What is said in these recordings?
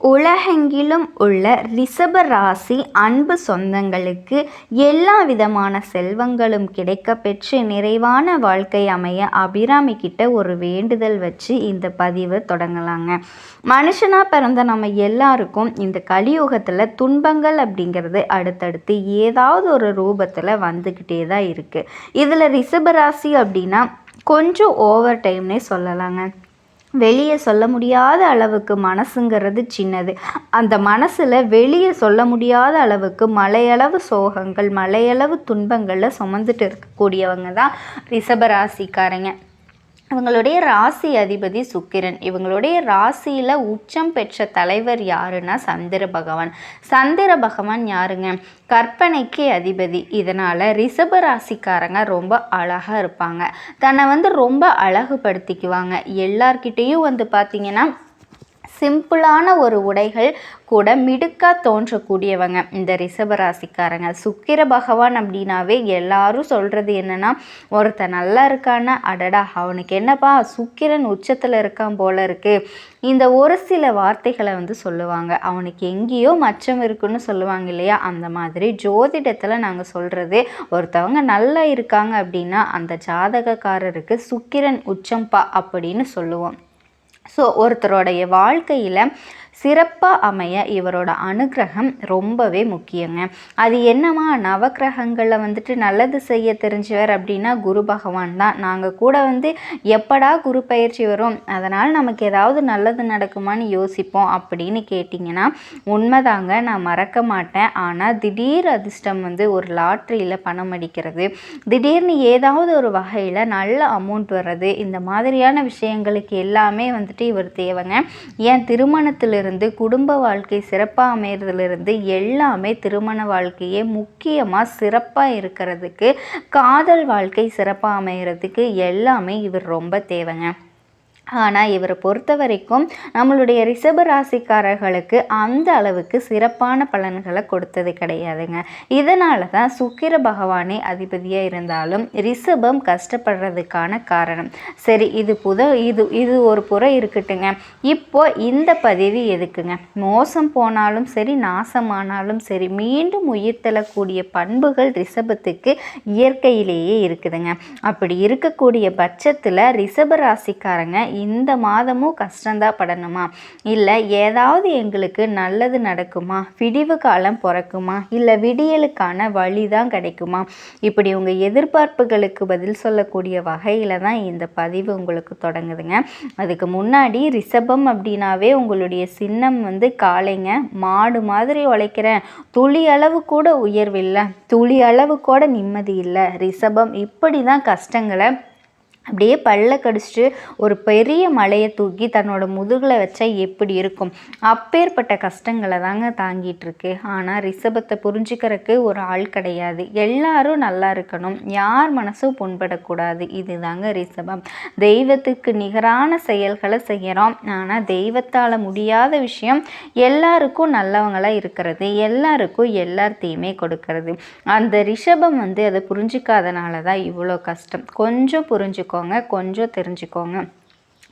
உலகெங்கிலும் உள்ள ரிஷப ராசி அன்பு சொந்தங்களுக்கு எல்லா விதமான செல்வங்களும் கிடைக்க பெற்று நிறைவான வாழ்க்கை அமைய அபிராமி கிட்ட ஒரு வேண்டுதல் வச்சு இந்த பதிவை தொடங்கலாங்க. மனுஷனாக பிறந்த நம்ம எல்லாருக்கும் இந்த கலியுகத்தில் துன்பங்கள் அப்படிங்கிறது அடுத்தடுத்து ஏதாவது ஒரு ரூபத்தில் வந்துக்கிட்டே தான் இருக்குது இதில் ரிஷபராசி அப்படின்னா கொஞ்சம் ஓவர் டைம்னே சொல்லலாங்க. வெளியே சொல்ல முடியாத அளவுக்கு மனசுங்கிறது சின்னது. அந்த மனசில் வெளியே சொல்ல முடியாத அளவுக்கு மலையளவு சோகங்கள் மலையளவு துன்பங்களில் சுமந்துட்டு இருக்கக்கூடியவங்க தான் ரிஷபராசிக்காரங்க இவங்களுடைய ராசி அதிபதி சுக்கிரன். இவங்களுடைய ராசியில் உச்சம் பெற்ற தலைவர் யாருன்னா சந்திர பகவான். சந்திர பகவான் யாருங்க? கற்பனைக்கு அதிபதி. இதனால் ரிஷப ராசிக்காரங்க ரொம்ப அழகாக இருப்பாங்க. தன்னை வந்து ரொம்ப அழகுபடுத்திக்குவாங்க. எல்லார்கிட்டேயும் வந்து பார்த்திங்கன்னா சிம்பிளான ஒரு உடைகள் கூட மிடுக்காக தோன்றக்கூடியவங்க. இந்த ரிஷபராசிக்காரங்க. சுக்கிர பகவான் அப்படின்னாவே எல்லாரும் சொல்கிறது என்னென்னா ஒருத்தன் நல்லா இருக்கான்னா அடடா அவனுக்கு என்னப்பா சுக்கிரன் உச்சத்தில் இருக்கான் போல இருக்குது இந்த ஒரு சில வார்த்தைகளை வந்து சொல்லுவாங்க. அவனுக்கு எங்கேயோ மச்சம் இருக்குன்னு சொல்லுவாங்க இல்லையா? அந்த மாதிரி ஜோதிடத்தில் நாங்கள் சொல்கிறது ஒருத்தவங்க நல்லா இருக்காங்க அப்படின்னா அந்த ஜாதகக்காரருக்கு சுக்கிரன் உச்சம்பா அப்படின்னு சொல்லுவோம். ஸோ ஒருத்தருடைய வாழ்க்கையில் சிறப்பாக அமைய இவரோட அனுகிரகம் ரொம்பவே முக்கியங்க. அது என்னமா நவக்கிரகங்களில் வந்துட்டு நல்லது செய்ய தெரிஞ்சவர் அப்படின்னா குரு பகவான் தான். நாங்கள் கூட வந்து எப்படா குரு பயிற்சி வரும்? அதனால் நமக்கு ஏதாவது நல்லது நடக்குமான்னு யோசிப்போம் அப்படின்னு கேட்டிங்கன்னா உண்மைதாங்க நான் மறக்க மாட்டேன். ஆனால் திடீர் அதிர்ஷ்டம் வந்து ஒரு லாட்ரியில் பணம் அடிக்கிறது திடீர்னு ஏதாவது ஒரு வகையில் நல்ல அமௌண்ட் வர்றது இந்த மாதிரியான விஷயங்களுக்கு எல்லாமே வந்துட்டு இவர் தேவைங்க. ஏன் திருமணத்திலிருந்து இருந்து குடும்ப வாழ்க்கை சிறப்பாக அமையிறதுலேருந்து எல்லாமே திருமண வாழ்க்கையே முக்கியமாக சிறப்பாக இருக்கிறதுக்கு காதல் வாழ்க்கை சிறப்பாக அமைகிறதுக்கு எல்லாமே இவர் ரொம்ப தேவைங்க. ஆனால் இவரை பொறுத்த வரைக்கும் நம்மளுடைய ரிஷப ராசிக்காரர்களுக்கு அந்த அளவுக்கு சிறப்பான பலன்களை கொடுத்தது கிடையாதுங்க. இதனால தான் சுக்கிர பகவானே அதிபதியாக இருந்தாலும் ரிஷபம் கஷ்டப்படுறதுக்கான காரணம். சரி இது புத இது இது ஒரு புறம் இருக்கட்டுங்க. இப்போ இந்த பதிவு எதுக்குங்க? மோசம் போனாலும் சரி நாசமானாலும் சரி மீண்டும் உயிர் தள்ளக்கூடிய பண்புகள் ரிஷபத்துக்கு இயற்கையிலேயே இருக்குதுங்க. அப்படி இருக்கக்கூடிய பட்சத்தில் ரிஷப ராசிக்காரங்க இந்த மாதமும் கஷ்டந்தான் படணுமா? இல்லை ஏதாவது எங்களுக்கு நல்லது நடக்குமா? விடிவு காலம் பிறக்குமா? இல்லை விடியலுக்கான வழி தான் கிடைக்குமா? இப்படி உங்கள் எதிர்பார்ப்புகளுக்கு பதில் சொல்லக்கூடிய வகையில் தான் இந்த பதிவு உங்களுக்கு தொடங்குதுங்க. அதுக்கு முன்னாடி ரிஷபம் அப்படின்னாவே உங்களுடைய சின்னம் வந்து காளைங்க மாடு மாதிரி உழைக்கிறேன் துளி அளவு கூட உயர்வில்லை. துளி அளவு கூட நிம்மதி இல்லை. ரிஷபம் இப்படி தான் கஷ்டங்களை அப்படியே பல்ல கடிச்சிட்டு ஒரு பெரிய மலையை தூக்கி தன்னோட முதுகில் வச்சா எப்படி இருக்கும்? அப்பேற்பட்ட கஷ்டங்களை தாங்க தாங்கிட்டு இருக்கு. ஆனால் ரிஷபத்தை புரிஞ்சுக்கிறதுக்கு ஒரு ஆள் கிடையாது. எல்லாரும் நல்லா இருக்கணும். யார் மனசும் புண்படக்கூடாது. இதுதாங்க ரிஷபம். தெய்வத்துக்கு நிகரான செயல்களை செய்கிறோம் ஆனால் தெய்வத்தால் முடியாத விஷயம் எல்லாருக்கும் நல்லவங்களாக இருக்கிறது. எல்லாருக்கும் எல்லாத்தையுமே கொடுக்கறது. அந்த ரிஷபம் வந்து அதை புரிஞ்சிக்காதனால தான் இவ்வளோ கஷ்டம். கொஞ்சம் புரிஞ்சுக்கோ. தெரிஞ்சுக்கோங்க கொஞ்சம் தெரிஞ்சுக்கோங்க.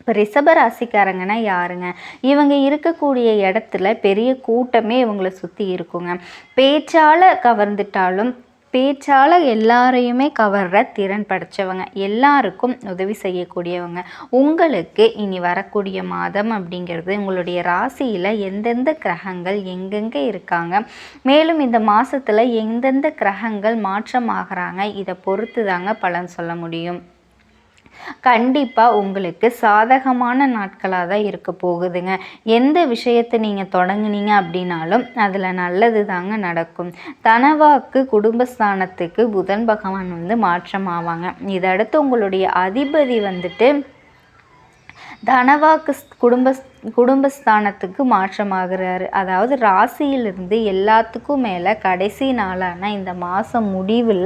இப்போ ரிஷப ராசிக்காரங்கன்னா யாருங்க? இவங்க இருக்கக்கூடிய இடத்துல பெரிய கூட்டமே இவங்களை சுற்றி இருக்குங்க. பேச்சால் கவர்ந்துட்டாலும் பேச்சால் எல்லாரையுமே கவர்ற திறன் படைத்தவங்க எல்லாருக்கும் உதவி செய்யக்கூடியவங்க. உங்களுக்கு இனி வரக்கூடிய மாதம் அப்படிங்கிறது உங்களுடைய ராசியில் எந்தெந்த கிரகங்கள் எங்கெங்கே இருக்காங்க? மேலும் இந்த மாதத்தில் எந்தெந்த கிரகங்கள் மாற்றம் ஆகிறாங்க? இதை பொறுத்து தாங்க பலன் சொல்ல முடியும். கண்டிப்பாக உங்களுக்கு சாதகமான நாட்களாக தான் இருக்க போகுதுங்க. எந்த விஷயத்தை நீங்கள் தொடங்குனீங்க அப்படின்னாலும் அதில் நல்லது தாங்க நடக்கும். தனவாக்கு குடும்பஸ்தானத்துக்கு புதன் பகவான் வந்து மாற்றம் ஆவாங்க. இதடுத்து உங்களுடைய அதிபதி வந்துட்டு தனவாக்கு குடும்ப குடும்பஸ்தானத்துக்கு மாற்றமாகிறாரு. அதாவது ராசியிலிருந்து எல்லாத்துக்கும் மேலே கடைசி நாளான இந்த மாதம் முடிவில்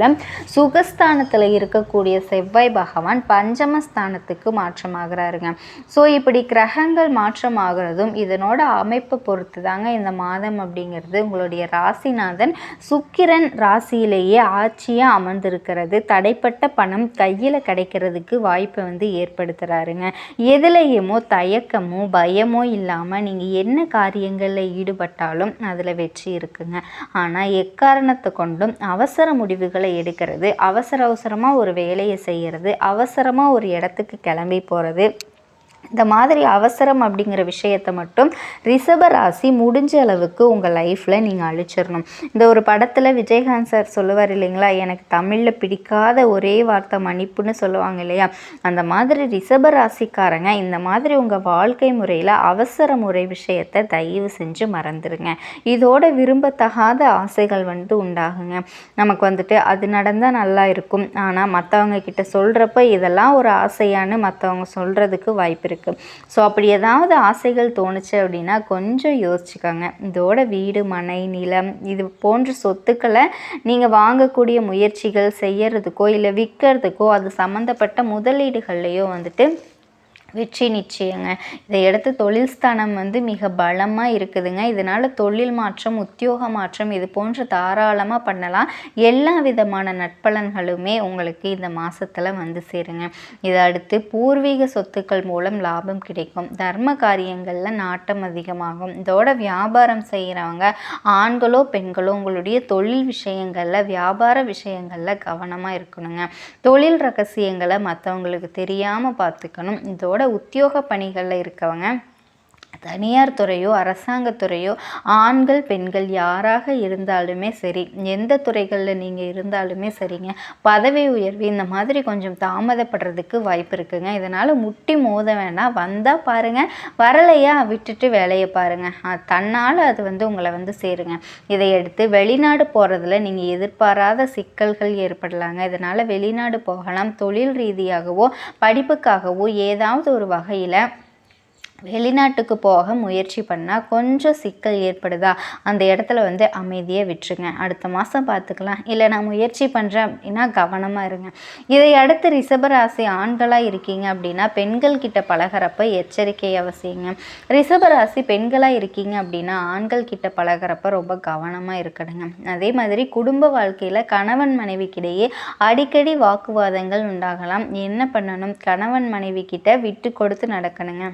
சுகஸ்தானத்தில் இருக்கக்கூடிய செவ்வாய் பகவான் பஞ்சமஸ்தானத்துக்கு மாற்றமாகிறாருங்க. ஸோ இப்படி கிரகங்கள் மாற்றமாகிறதும் இதனோட அமைப்பை பொறுத்து தாங்க இந்த மாதம் அப்படிங்கிறது உங்களுடைய ராசிநாதன் சுக்கிரன் ராசியிலேயே ஆட்சியாக அமர்ந்திருக்கிறது. தடைப்பட்ட பணம் கையில் கிடைக்கிறதுக்கு வாய்ப்பை வந்து ஏற்படுத்துகிறாருங்க எதுலேயுமோ தயக்கமோ பயம் பயமோ இல்லாமல் நீங்கள் என்ன காரியங்களில் ஈடுபட்டாலும் அதில் வெற்றி இருக்குங்க. ஆனால் எக்காரணத்தை கொண்டும் அவசர முடிவுகளை எடுக்கிறது அவசர அவசரமாக ஒரு வேலையை செய்கிறது அவசரமாக ஒரு இடத்துக்கு கிளம்பி போகிறது இந்த மாதிரி அவசரம் அப்படிங்கிற விஷயத்தை மட்டும் ரிஷப ராசி முடிஞ்ச அளவுக்கு உங்கள் லைஃப்பில் நீங்கள் அழிச்சிடணும் இந்த ஒரு படத்தில் விஜயகாந்த் சார் சொல்லுவார் இல்லைங்களா? எனக்கு தமிழில் பிடிக்காத ஒரே வார்த்தை மன்னிப்புன்னு சொல்லுவாங்க இல்லையா? அந்த மாதிரி ரிஷப ராசிக்காரங்க இந்த மாதிரி உங்கள் வாழ்க்கை முறையில் அவசர முறை விஷயத்தை தயவு செஞ்சு மறந்துடுங்க இதோட விரும்பத்தகாத ஆசைகள் வந்து உண்டாகுங்க. நமக்கு வந்துட்டு அது நடந்தால் நல்லா இருக்கும். ஆனால் மற்றவங்க கிட்ட சொல்கிறப்ப இதெல்லாம் ஒரு ஆசையான்னு மற்றவங்க சொல்கிறதுக்கு வாய்ப்பு இருக்குது ஸோ அப்படி ஏதாவது ஆசைகள் தோணுச்சு அப்படின்னா கொஞ்சம் யோசிச்சுக்கோங்க. இதோட வீடு மனை நிலம் இது போன்ற சொத்துக்களை நீங்கள் வாங்கக்கூடிய முயற்சிகள் செய்யறதுக்கோ இல்லை விற்கிறதுக்கோ அது சம்மந்தப்பட்ட முதலீடுகள்லையோ வந்துட்டு வெற்றி நிச்சயங்க. இதை எடுத்து தொழில் ஸ்தானம் வந்து மிக பலமாக இருக்குதுங்க. இதனால் தொழில் மாற்றம் உத்தியோக மாற்றம் இது போன்று தாராளமாக பண்ணலாம். எல்லா விதமான நட்பலன்களுமே உங்களுக்கு இந்த மாதத்தில் வந்து சேருங்க. இதை அடுத்து பூர்வீக சொத்துக்கள் மூலம் லாபம் கிடைக்கும். தர்ம காரியங்களில் நாட்டம் அதிகமாகும். இதோட வியாபாரம் செய்கிறவங்க ஆண்களோ பெண்களோ உங்களுடைய தொழில் விஷயங்களில் வியாபார விஷயங்களில் கவனமாக இருக்கணுங்க. தொழில் ரகசியங்களை மற்றவங்களுக்கு தெரியாமல் பார்த்துக்கணும் இதோட உத்தியோக பணிகளில் இருக்கவங்க. தனியார் துறையோ அரசாங்கத்துறையோ ஆண்கள் பெண்கள் யாராக இருந்தாலுமே சரி எந்த துறைகளில் நீங்கள் இருந்தாலுமே சரிங்க பதவி உயர்வு இந்த மாதிரி கொஞ்சம் தாமதப்படுறதுக்கு வாய்ப்பு இருக்குங்க. இதனால் முட்டி மோத வேண்டாம் வந்தால் பாருங்கள் வரலையா விட்டுட்டு வேலையை பாருங்கள் தன்னால் அது வந்து உங்களை வந்து சேருங்க. இதை எடுத்து வெளிநாடு போகிறதுல நீங்கள் எதிர்பாராத சிக்கல்கள் ஏற்படலாங்க. இதனால் வெளிநாடு போகலாம். தொழில் ரீதியாகவோ படிப்புக்காகவோ ஏதாவது ஒரு வகையில் வெளிநாட்டுக்கு போக முயற்சி பண்ணால் கொஞ்சம் சிக்கல் ஏற்படுதா? அந்த இடத்துல வந்து அமைதியை விட்டுருங்க. அடுத்த மாதம் பார்த்துக்கலாம் இல்லை நான் முயற்சி பண்ணுறேன் அப்படின்னா கவனமாக இருங்க. இதை அடுத்து ரிஷபராசி ஆண்களாக இருக்கீங்க அப்படின்னா பெண்கள் கிட்ட பழகிறப்ப எச்சரிக்கை அவசியங்க. ரிஷபராசி பெண்களாக இருக்கீங்க அப்படின்னா ஆண்கள் கிட்ட பழகிறப்ப ரொம்ப கவனமாக இருக்கணுங்க. அதே மாதிரி குடும்ப வாழ்க்கையில் கணவன் மனைவிக்கிடையே அடிக்கடி வாக்குவாதங்கள் உண்டாகலாம். என்ன பண்ணணும்? கணவன் மனைவி கிட்ட விட்டு கொடுத்து நடக்கணுங்க.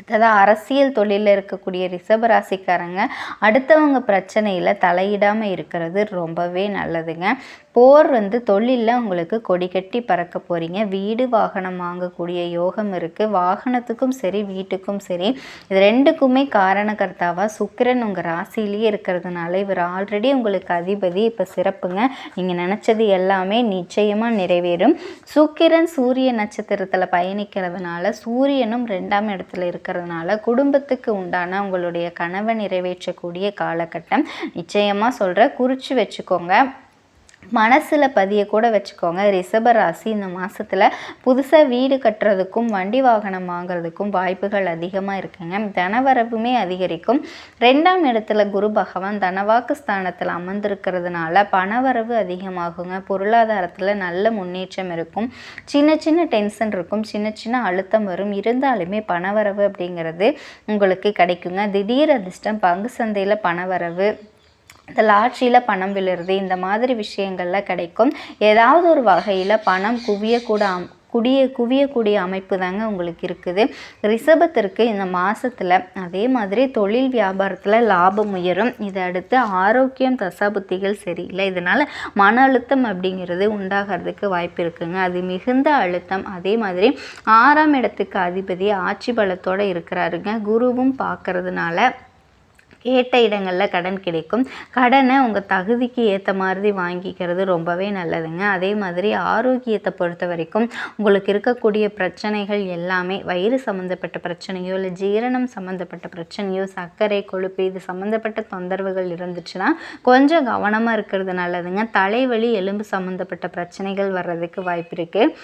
அடுத்ததாக அரசியல் தொழிலில் இருக்கக்கூடிய ரிஷபராசிக்காரங்க அடுத்தவங்க பிரச்சனையில் தலையிடாமல் இருக்கிறது ரொம்பவே நல்லதுங்க. போர் வந்து தொழிலில் உங்களுக்கு கொடி கட்டி பறக்க போகிறீங்க வீடு வாகனம் வாங்கக்கூடிய யோகம் இருக்குது வாகனத்துக்கும் சரி வீட்டுக்கும் சரி இது ரெண்டுக்குமே காரணக்கர்த்தாவாக சுக்கிரன் உங்கள் ராசிலேயே இருக்கிறதுனால இவர் ஆல்ரெடி உங்களுக்கு அதிபதி. இப்போ சிறப்புங்க. நீங்கள் நினச்சது எல்லாமே நிச்சயமாக நிறைவேறும். சுக்கிரன் சூரிய நட்சத்திரத்தில் பயணிக்கிறதுனால சூரியனும் ரெண்டாம் இடத்துல இருக்கிறதுனால குடும்பத்துக்கு உண்டான உங்களுடைய கனவை நிறைவேற்றக்கூடிய காலகட்டம். நிச்சயமாக சொல்கிற குறித்து வச்சுக்கோங்க. மனசில் பதிய கூட வச்சுக்கோங்க. ரிஷபராசி இந்த மாதத்தில் புதுசாக வீடு கட்டுறதுக்கும் வண்டி வாகனம் வாங்குறதுக்கும் வாய்ப்புகள் அதிகமாக இருக்குங்க. தனவரவுமே அதிகரிக்கும். ரெண்டாம் இடத்துல குரு பகவான் தனவாக்கு ஸ்தானத்தில் அமர்ந்திருக்கிறதுனால பணவரவு அதிகமாகுங்க. பொருளாதாரத்தில் நல்ல முன்னேற்றம் இருக்கும். சின்ன சின்ன டென்ஷன் இருக்கும். சின்ன சின்ன அழுத்தம் வரும். இருந்தாலுமே பணவரவு அப்படிங்கிறது உங்களுக்கு கிடைக்குங்க. திடீர் அதிர்ஷ்டம் பங்கு சந்தையில் பணவரவு இந்த லாட்ரியில் பணம் விழுறது இந்த மாதிரி விஷயங்கள்ல கிடைக்கும். ஏதாவது ஒரு வகையில் பணம் குவியக்கூட குடிய குவியக்கூடிய அமைப்பு தாங்க உங்களுக்கு இருக்குது. ரிஷபத்திற்கு இந்த மாதத்தில் அதே மாதிரி தொழில் வியாபாரத்தில் லாபம் உயரும். இதை அடுத்து ஆரோக்கியம் தசாபுத்திகள் சரியில்லை. இதனால் மன அழுத்தம் அப்படிங்கிறது உண்டாகிறதுக்கு வாய்ப்பு இருக்குங்க. அது மிகுந்த அழுத்தம். அதே மாதிரி ஆறாம் இடத்துக்கு அதிபதி ஆட்சி பலத்தோடு இருக்கிறாருங்க. குருவும் பார்க்கறதுனால கேட்ட இடங்களில் கடன் கிடைக்கும். கடனை உங்கள் தகுதிக்கு ஏற்ற மாதிரி வாங்கிக்கிறது ரொம்பவே நல்லதுங்க. அதே மாதிரி ஆரோக்கியத்தை பொறுத்த வரைக்கும் உங்களுக்கு இருக்கக்கூடிய பிரச்சனைகள் எல்லாமே வயிறு சம்மந்தப்பட்ட பிரச்சனையோ இல்லை ஜீரணம் சம்மந்தப்பட்ட பிரச்சனையோ சர்க்கரை கொழுப்பு இது சம்மந்தப்பட்ட தொந்தரவுகள் இருந்துச்சுன்னா கொஞ்சம் கவனமாக இருக்கிறது நல்லதுங்க. தலைவலி எலும்பு சம்மந்தப்பட்ட பிரச்சனைகள் வர்றதுக்கு வாய்ப்பு இருக்குது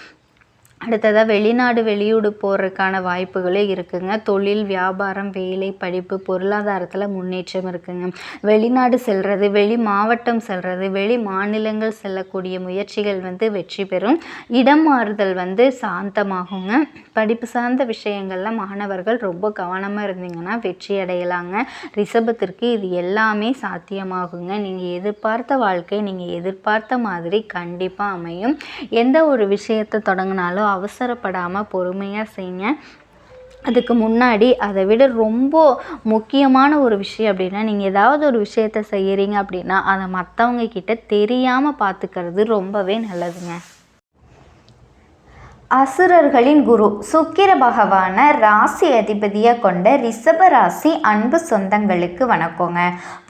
அடுத்ததாக வெளிநாடு வெளியூடு போகிறதுக்கான வாய்ப்புகளே இருக்குங்க. தொழில் வியாபாரம் வேலை படிப்பு பொருளாதாரத்தில் முன்னேற்றம் இருக்குங்க. வெளிநாடு செல்வது வெளி மாவட்டம் செல்வது வெளி மாநிலங்கள் செல்லக்கூடிய முயற்சிகள் வந்து வெற்றி பெறும். இடம் மாறுதல் வந்து சாந்தமாகுங்க. படிப்பு சார்ந்த விஷயங்களில் மாணவர்கள் ரொம்ப கவனமாக இருந்தீங்கன்னா வெற்றி அடையலாங்க. ரிஷபத்திற்கு இது எல்லாமே சாத்தியமாகுங்க. நீங்கள் எதிர்பார்த்த வாழ்க்கை நீங்கள் எதிர்பார்த்த மாதிரி கண்டிப்பாக அமையும். எந்த ஒரு விஷயத்தை தொடங்கினாலும் அவசரப்படாமல் பொறுமையாக செய்யுங்க அதுக்கு முன்னாடி அதை விட ரொம்ப முக்கியமான ஒரு விஷயம் அப்படின்னா நீங்கள் ஏதாவது ஒரு விஷயத்த செய்கிறீங்க அப்படின்னா அதை மற்றவங்க கிட்ட தெரியாமல் பார்த்துக்கிறது ரொம்பவே நல்லதுங்க. அசுரர்களின் குரு சுக்கிர பகவானை ராசி அதிபதியாக கொண்ட ரிஷப ராசி அன்பு சொந்தங்களுக்கு வணக்கங்க.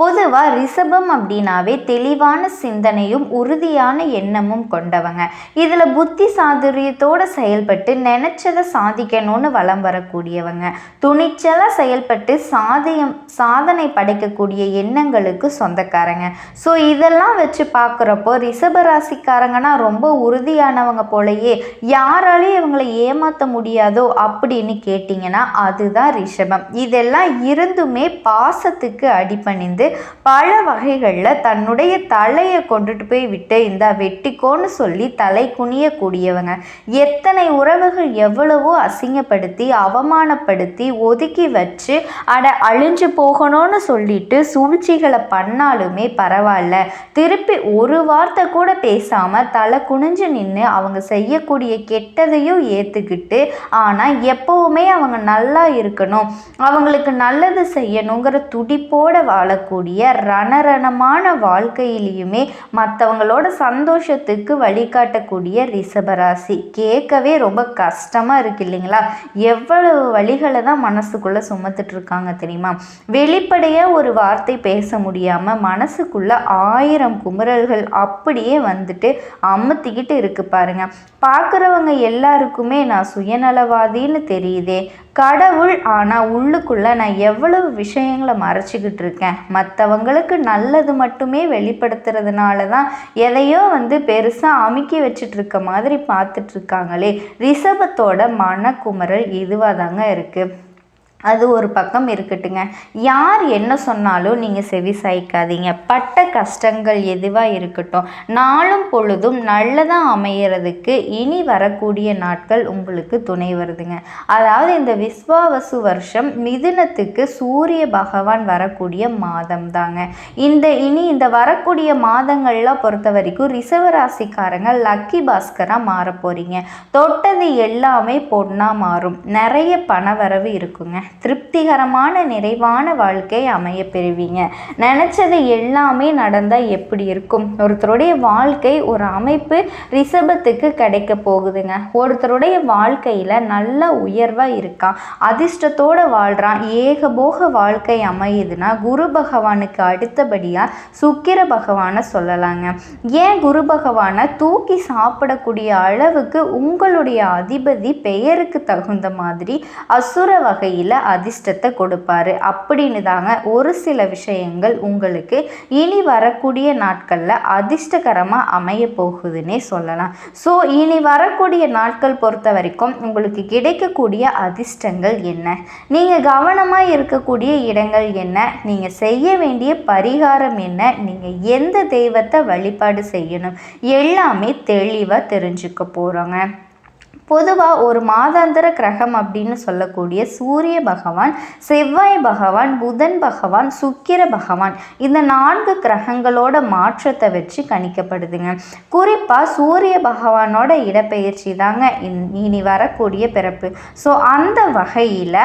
பொதுவாக ரிஷபம் அப்படின்னாவே தெளிவான சிந்தனையும் உறுதியான எண்ணமும் கொண்டவங்க. இதில் புத்தி சாதுரியத்தோடு செயல்பட்டு நினச்சதை சாதிக்கணும்னு வலம் வரக்கூடியவங்க. துணிச்சலாக செயல்பட்டு சாதியம் சாதனை படைக்கக்கூடிய எண்ணங்களுக்கு சொந்தக்காரங்க. ஸோ இதெல்லாம் வச்சு பார்க்குறப்போ ரிஷப ராசிக்காரங்கன்னா ரொம்ப உறுதியானவங்க போலயே யார் யாராலையும் இவங்களை ஏமாற்ற முடியாதோ அப்படின்னு கேட்டிங்கன்னா அதுதான் ரிஷபம். இதெல்லாம் இருந்துமே பாசத்துக்கு அடிபணிந்து பல வகைகளில் தன்னுடைய தலையை கொண்டுட்டு போய் விட்டு இந்த வெட்டிக்கோன்னு சொல்லி தலை குனியக்கூடியவங்க. எத்தனை உறவுகள் எவ்வளவோ அசிங்கப்படுத்தி அவமானப்படுத்தி ஒதுக்கி வச்சு அட அழிஞ்சு போகணும்னு சொல்லிட்டு சூழ்ச்சிகளை பண்ணாலுமே பரவாயில்ல. திருப்பி ஒரு வார்த்தை கூட பேசாமல் தலை குனிஞ்சு நின்று அவங்க செய்யக்கூடிய கெட்ட கெட்டதையும் ஏற்றுக்கிட்டு ஆனால் எப்போவுமே அவங்க நல்லா இருக்கணும். அவங்களுக்கு நல்லது செய்யணுங்கிற துடிப்போடு வாழக்கூடிய ரணரணமான வாழ்க்கையிலையுமே மற்றவங்களோட சந்தோஷத்துக்கு வழிகாட்டக்கூடிய ரிஷபராசி. கேட்கவே ரொம்ப கஷ்டமாக இருக்கு இல்லைங்களா? எவ்வளவு வழிகளை தான் மனசுக்குள்ளே சுமத்துட்டு இருக்காங்க தெரியுமா? வெளிப்படையாக ஒரு வார்த்தை பேச முடியாமல் மனசுக்குள்ளே ஆயிரம் குமுறல்கள் அப்படியே வந்துட்டு அமுத்திக்கிட்டு இருக்கு பாருங்க. பார்க்குறவங்க எல்லாருக்குமே நான் சுயநலவாதின்னு தெரியுதே. கடவுள் ஆனால் உள்ளுக்குள்ளே நான் எவ்வளவு விஷயங்களை மறைச்சிக்கிட்டு இருக்கேன். மற்றவங்களுக்கு நல்லது மட்டுமே வெளிப்படுத்துறதுனால தான் எதையோ வந்து பெருசாக அமுக்கி வச்சுட்டு இருக்க மாதிரி பார்த்துட்ருக்காங்களே ரிஷபத்தோட மனக்குமரல் இதுவாக தாங்க இருக்குது அது ஒரு பக்கம் இருக்கட்டுங்க. யார் என்ன சொன்னாலும் நீங்கள் செவி சாய்க்காதீங்க. பட்ட கஷ்டங்கள் எதுவாக இருக்கட்டும். நாளும் பொழுதும் நல்லதாக அமையறதுக்கு இனி வரக்கூடிய நாட்கள் உங்களுக்கு துணை வருதுங்க. அதாவது இந்த விஸ்வாவசு வருஷம் மிதுனத்துக்கு சூரிய பகவான் வரக்கூடிய மாதம் தாங்க இந்த இனி இந்த வரக்கூடிய மாதங்கள்லாம் பொறுத்த வரைக்கும் ரிசவராசிக்காரங்க லக்கி பாஸ்கராக மாற போகிறீங்க தொட்டது எல்லாமே பொண்ணாக மாறும். நிறைய பணவரவு இருக்குங்க. திருப்திகரமான நிறைவான வாழ்க்கை அமைய பெறுவீங்க. நினச்சது எல்லாமே நடந்தால் எப்படி இருக்கும்? ஒருத்தருடைய வாழ்க்கை ஒரு அமைப்பு ரிஷபத்துக்கு கிடைக்க போகுதுங்க. ஒருத்தருடைய வாழ்க்கையில் நல்ல உயர்வாக இருக்கான் அதிர்ஷ்டத்தோடு வாழ்கிறான் ஏகபோக வாழ்க்கை அமையுதுன்னா குரு பகவானுக்கு அடுத்தபடியாக சுக்கிர பகவானை சொல்லலாங்க. ஏன் குரு பகவானை? தூக்கி சாப்பிடக்கூடிய அளவுக்கு உங்களுடைய அதிபதி பெயருக்கு தகுந்த மாதிரி அசுர வகையில் அதிர்ஷ்டத்தை கொடுப்பாரு. அப்படின்னு தாங்க ஒரு சில விஷயங்கள் உங்களுக்கு இனி வரக்கூடிய நாட்களில் அதிர்ஷ்டகரமாக அமைய போகுதுன்னே சொல்லலாம். ஸோ இனி வரக்கூடிய நாட்கள் பொறுத்த வரைக்கும் உங்களுக்கு கிடைக்கக்கூடிய அதிர்ஷ்டங்கள் என்ன? நீங்கள் கவனமாக இருக்கக்கூடிய இடங்கள் என்ன? நீங்கள் செய்ய வேண்டிய பரிகாரம் என்ன? நீங்கள் எந்த தெய்வத்தை வழிபாடு செய்யணும்? எல்லாமே தெளிவாக தெரிஞ்சுக்க போகிறோங்க பொதுவாக ஒரு மாதாந்திர கிரகம் அப்படின்னு சொல்லக்கூடிய சூரிய பகவான் செவ்வாய் பகவான் புதன் பகவான் சுக்கிர பகவான் இந்த நான்கு கிரகங்களோட மாற்றத்தை வச்சு கணிக்கப்படுதுங்க. குறிப்பாக சூரிய பகவானோட இடப்பெயர்ச்சி தாங்க இனி வரக்கூடிய பிறப்பு. ஸோ அந்த வகையில்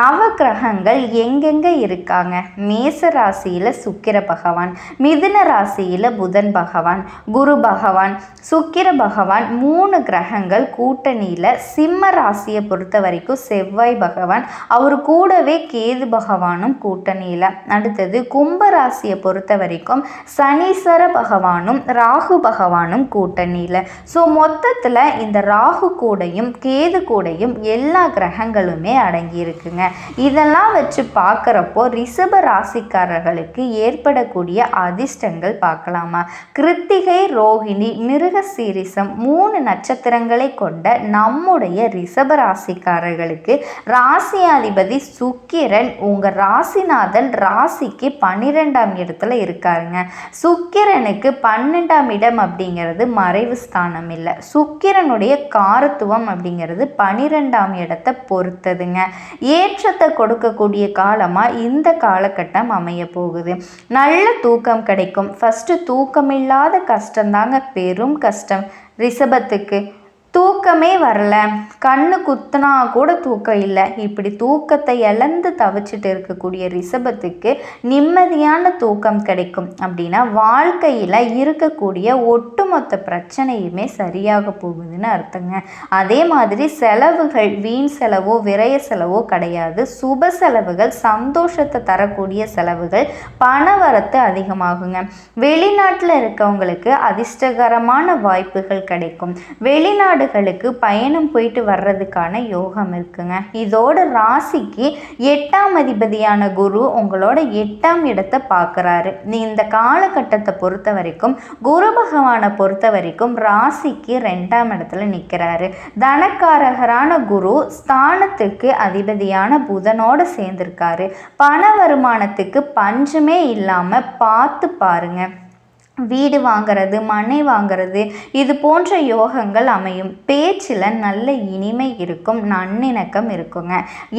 நவ கிரகங்கள் எங்கெங்கே இருக்காங்க? மேச ராசியில் சுக்கிர பகவான் மிதுன ராசியில் புதன் பகவான் குரு பகவான் சுக்கிர பகவான் மூணு கிரகங்கள் கூட்டணி கூட்டணியில் சிம்ம ராசியை பொறுத்த வரைக்கும் செவ்வாய் பகவான் அவர் கூடவே கேது பகவானும் கூட்டணியில் அடுத்தது கும்ப ராசியை பொறுத்த வரைக்கும் சனீஸ்வர பகவானும் ராகு பகவானும் கூட்டணியில் ஸோ மொத்தத்தில் இந்த ராகு கூடையும் கேது கூடையும் எல்லா கிரகங்களுமே அடங்கியிருக்குங்க. இதெல்லாம் வச்சு பார்க்குறப்போ ரிஷப ராசிக்காரர்களுக்கு ஏற்படக்கூடிய அதிர்ஷ்டங்கள் பார்க்கலாமா? கிருத்திகை ரோஹிணி மிருக சீரிசம் மூணு நட்சத்திரங்களை கொண்ட நம்முடைய ரிஷபராசிக்காரர்களுக்கு ராசியாதிபதி சுக்கிரன் உங்கள் ராசிநாதன் ராசிக்கு பன்னிரெண்டாம் இடத்துல இருக்காருங்க. சுக்கிரனுக்கு பன்னெண்டாம் இடம் அப்படிங்கிறது மறைவு ஸ்தானம் இல்லை. சுக்கிரனுடைய காரத்துவம் அப்படிங்கிறது பனிரெண்டாம் இடத்தை பொறுத்ததுங்க. ஏற்றத்தை கொடுக்கக்கூடிய காலமாக இந்த காலகட்டம் அமைய போகுது. நல்ல தூக்கம் கிடைக்கும். ஃபஸ்ட்டு தூக்கமில்லாத கஷ்டம்தாங்க. பெரும் கஷ்டம். ரிஷபத்துக்கு தூக்கமே வரல. கண்ணு குத்துனா கூட தூக்கம் இல்லை. இப்படி தூக்கத்தை இழந்து தவிச்சிட்டு இருக்கக்கூடிய ரிஷபத்துக்கு நிம்மதியான தூக்கம் கிடைக்கும். அப்படின்னா வாழ்க்கையில் இருக்கக்கூடிய ஒட்டுமொத்த பிரச்சனையுமே சரியாக போகுதுன்னு அர்த்தங்க. அதே மாதிரி செலவுகள் வீண் செலவோ விரய செலவோ கிடையாது. சுப செலவுகள் சந்தோஷத்தை தரக்கூடிய செலவுகள் பணவரத்து அதிகமாகுங்க. வெளிநாட்டில் இருக்கவங்களுக்கு அதிர்ஷ்டகரமான வாய்ப்புகள் கிடைக்கும். வெளிநாடு நாடுகளுக்கு பயணம் போயிட்டு வர்றதுக்கான யோகம் இருக்குங்க. இதோட ராசிக்கு எட்டாம் அதிபதியான குரு உங்களோட எட்டாம் இடத்தை பார்க்குறாரு. நீ இந்த காலகட்டத்தை பொறுத்த வரைக்கும் குரு பகவானை பொறுத்த வரைக்கும் ராசிக்கு ரெண்டாம் இடத்துல நிற்கிறாரு தனக்காரகரான குரு ஸ்தானத்துக்கு அதிபதியான புதனோட சேர்ந்திருக்காரு. பண வருமானத்துக்கு பஞ்சமே இல்லாமல் பார்த்து பாருங்கள் வீடு வாங்கிறது மனை வாங்கிறது இது போன்ற யோகங்கள் அமையும். பேச்சில் நல்ல இனிமை இருக்கும் நன்னிணக்கம் இருக்குங்க.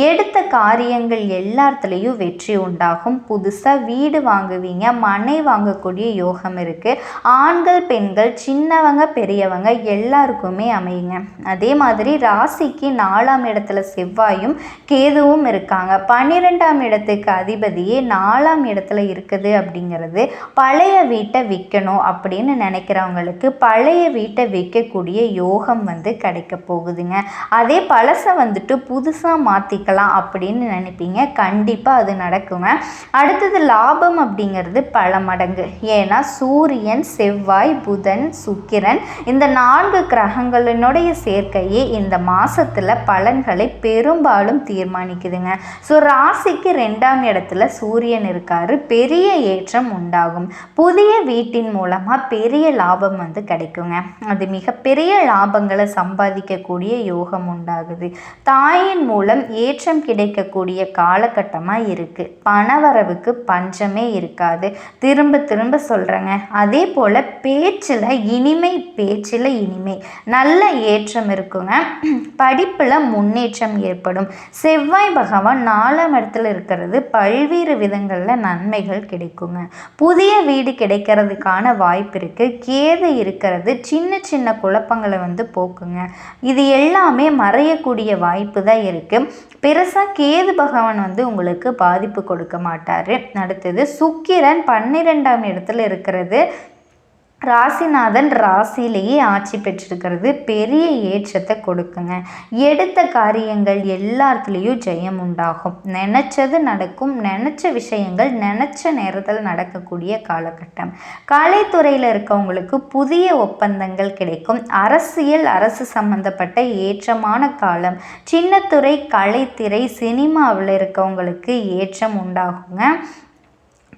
எடுத்த காரியங்கள் எல்லாத்துலேயும் வெற்றி உண்டாகும். புதுசாக வீடு வாங்குவீங்க மனை வாங்கக்கூடிய யோகம் இருக்குது ஆண்கள் பெண்கள் சின்னவங்க பெரியவங்க எல்லாருக்குமே அமையுங்க. அதே மாதிரி ராசிக்கு நாலாம் இடத்துல செவ்வாயும் கேதுவும் இருக்காங்க. பன்னிரெண்டாம் இடத்துக்கு அதிபதியே நாலாம் இடத்துல இருக்குது அப்படிங்கிறது பழைய வீட்டை விக் விற்கணும் அப்படின்னு நினைக்கிறவங்களுக்கு பழைய வீட்டை விற்கக்கூடிய யோகம் வந்து கிடைக்க போகுதுங்க. அதே பழசை வந்துட்டு புதுசாக மாற்றிக்கலாம் அப்படின்னு நினைப்பீங்க. கண்டிப்பாக அது நடக்குங்க. அடுத்தது லாபம் அப்படிங்கிறது பல மடங்கு. ஏன்னா சூரியன் செவ்வாய் புதன் சுக்கிரன் இந்த நான்கு கிரகங்களினுடைய சேர்க்கையே இந்த மாதத்தில் பலன்களை பெரும்பாலும் தீர்மானிக்குதுங்க. ஸோ ராசிக்கு ரெண்டாம் இடத்துல சூரியன் இருக்காரு. பெரிய ஏற்றம் உண்டாகும். புதிய வீட்டின் முதலீட்டின் மூலமாக பெரிய லாபம் வந்து கிடைக்குங்க. அது மிகப்பெரிய லாபங்களை சம்பாதிக்கக்கூடிய யோகம் உண்டாகுது. தாயின் மூலம் ஏற்றம் கிடைக்கக்கூடிய காலகட்டமாக இருக்குது பணவரவுக்கு பஞ்சமே இருக்காது. திரும்ப திரும்ப சொல்கிறேங்க அதே போல் பேச்சில் இனிமை பேச்சில் இனிமை. நல்ல ஏற்றம் இருக்குங்க. படிப்பில் முன்னேற்றம் ஏற்படும். செவ்வாய் பகவான் நாலாம் இடத்துல இருக்கிறது பல்வேறு விதங்களில் நன்மைகள் கிடைக்குங்க. புதிய வீடு கிடைக்கிறதுக்கான அதற்கான வாய்ப்பு இருக்குது கேது இருக்கிறது சின்ன சின்ன குழப்பங்களை வந்து போக்குங்க. இது எல்லாமே மறையக்கூடிய வாய்ப்பு தான் இருக்குது பெருசாக கேது பகவான் வந்து உங்களுக்கு பாதிப்பு கொடுக்க மாட்டார். அடுத்தது சுக்கிரன் பன்னிரெண்டாம் இடத்துல இருக்கிறது. ராசிநாதன் ராசியிலேயே ஆட்சி பெற்றிருக்கிறது. பெரிய ஏற்றத்தை கொடுக்குங்க. எடுத்த காரியங்கள் எல்லாத்துலேயும் ஜெயம் உண்டாகும். நினச்சது நடக்கும். நினச்ச விஷயங்கள் நினச்ச நேரத்தில் நடக்கக்கூடிய காலகட்டம். கலைத்துறையில் இருக்கவங்களுக்கு புதிய ஒப்பந்தங்கள் கிடைக்கும். அரசியல் அரசு சம்பந்தப்பட்ட ஏற்றமான காலம். சின்னத்துறை கலைத்துறை சினிமாவில் இருக்கவங்களுக்கு ஏற்றம் உண்டாகுங்க.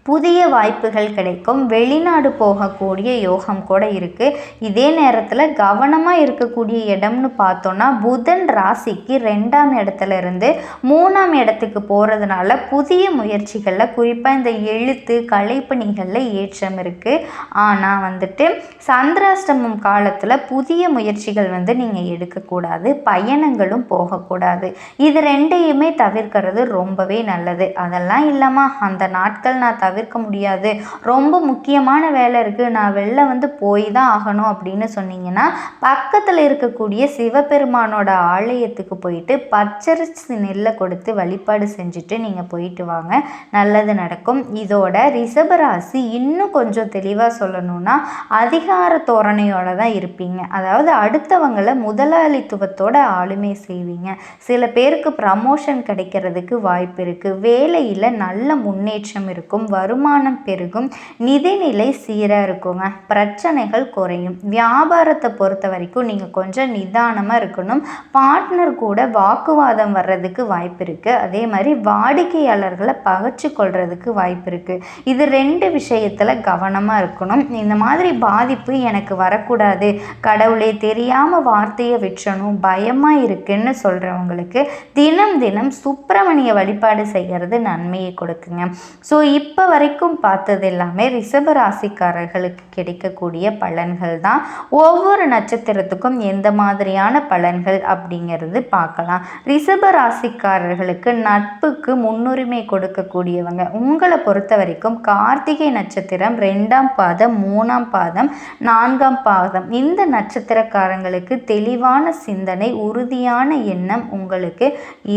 புதிய வாய்ப்புகள் கிடைக்கும். வெளிநாடு போகக்கூடிய யோகம் கூட இருக்குது இதே நேரத்தில் கவனமாக இருக்கக்கூடிய இடம்னு பார்த்தோன்னா புதன் ராசிக்கு ரெண்டாம் இடத்துல இருந்து மூணாம் இடத்துக்கு போகிறதுனால புதிய முயற்சிகளில் குறிப்பாக இந்த எழுத்து கலைப்பணிகளில் ஏற்றம் இருக்குது ஆனால் வந்துட்டு சந்திராஷ்டமம் காலத்தில் புதிய முயற்சிகள் வந்து நீங்கள் எடுக்கக்கூடாது. பயணங்களும் போகக்கூடாது. இது ரெண்டையுமே தவிர்க்கிறது ரொம்பவே நல்லது. அதெல்லாம் இல்லைம்மா அந்த நாட்கள் நான் தவிர்க்க முடியாது. ரொம்ப முக்கியமான வேலை இருக்குது நான் வெளில வந்து போய் தான் ஆகணும் அப்படின்னு சொன்னீங்கன்னா பக்கத்தில் இருக்கக்கூடிய சிவபெருமானோட ஆலயத்துக்கு போயிட்டு பச்சரிசி நெல்லை கொடுத்து வழிபாடு செஞ்சுட்டு நீங்கள் போயிட்டு வாங்க. நல்லது நடக்கும். இதோட ரிஷபராசி இன்னும் கொஞ்சம் தெளிவாக சொல்லணும்னா அதிகார தோரணையோட தான் இருப்பீங்க. அதாவது அடுத்தவங்களை முதலாளித்துவத்தோட ஆளுமை செய்வீங்க. சில பேருக்கு ப்ரமோஷன் கிடைக்கிறதுக்கு வாய்ப்பு இருக்குது வேலையில் நல்ல முன்னேற்றம் இருக்கும். வருமானம் பெருகும் நிதிநிலை சீராக இருக்குங்க. பிரச்சனைகள் குறையும். வியாபாரத்தை பொறுத்த வரைக்கும் நீங்கள் கொஞ்சம் நிதானமாக இருக்கணும். பார்ட்னர் கூட வாக்குவாதம் வர்றதுக்கு வாய்ப்பு இருக்குது அதே மாதிரி வாடிக்கையாளர்களை பகச்சு கொள்றதுக்கு வாய்ப்பு இருக்குது இது ரெண்டு விஷயத்தில் கவனமாக இருக்கணும். இந்த மாதிரி பாதிப்பு எனக்கு வரக்கூடாது. கடவுளே தெரியாமல் வார்த்தையை விற்றணும். பயமாக இருக்குன்னு சொல்கிறவங்களுக்கு தினம் தினம் சுப்பிரமணிய வழிபாடு செய்கிறது நன்மையை கொடுக்குங்க. ஸோ இப்போ வரைக்கும் பார்த்தது எல்லாமே ரிஷப ராசிக்காரர்களுக்கு கிடைக்கக்கூடிய பலன்கள் தான். ஒவ்வொரு நட்சத்திரத்துக்கும் எந்த மாதிரியான பலன்கள் அப்படிங்கிறது பார்க்கலாம். ரிஷப ராசிக்காரர்களுக்கு நட்புக்கு முன்னுரிமை கொடுக்கக்கூடியவங்க. உங்களை பொறுத்த வரைக்கும் கார்த்திகை நட்சத்திரம் ரெண்டாம் பாதம் மூணாம் பாதம் நான்காம் பாதம். இந்த நட்சத்திரக்காரங்களுக்கு தெளிவான சிந்தனை உறுதியான எண்ணம் உங்களுக்கு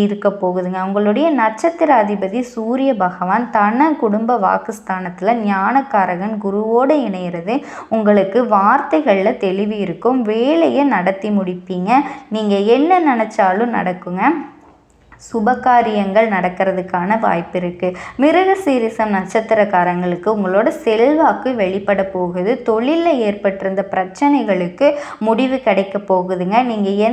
இருக்க போகுதுங்க. உங்களுடைய நட்சத்திர அதிபதி சூரிய பகவான் தன குடும்ப வாக்குஸ்தானத்தில் ஞானக்காரகன் குருவோடு இணையிறது உங்களுக்கு வார்த்தைகளில் தெளிவு இருக்கும். வேலையை நடத்தி முடிப்பீங்க. நீங்கள் என்ன நினச்சாலும் நடக்குங்க. சுபகாரியங்கள் நடக்கிறதுக்கான வாய்ப்பு இருக்குது மிருக சீரிசம் நட்சத்திரக்காரங்களுக்கு உங்களோட செல்வாக்கு வெளிப்பட போகுது. தொழிலில் ஏற்பட்டிருந்த பிரச்சனைகளுக்கு முடிவு கிடைக்க போகுதுங்க. நீங்கள் எந்த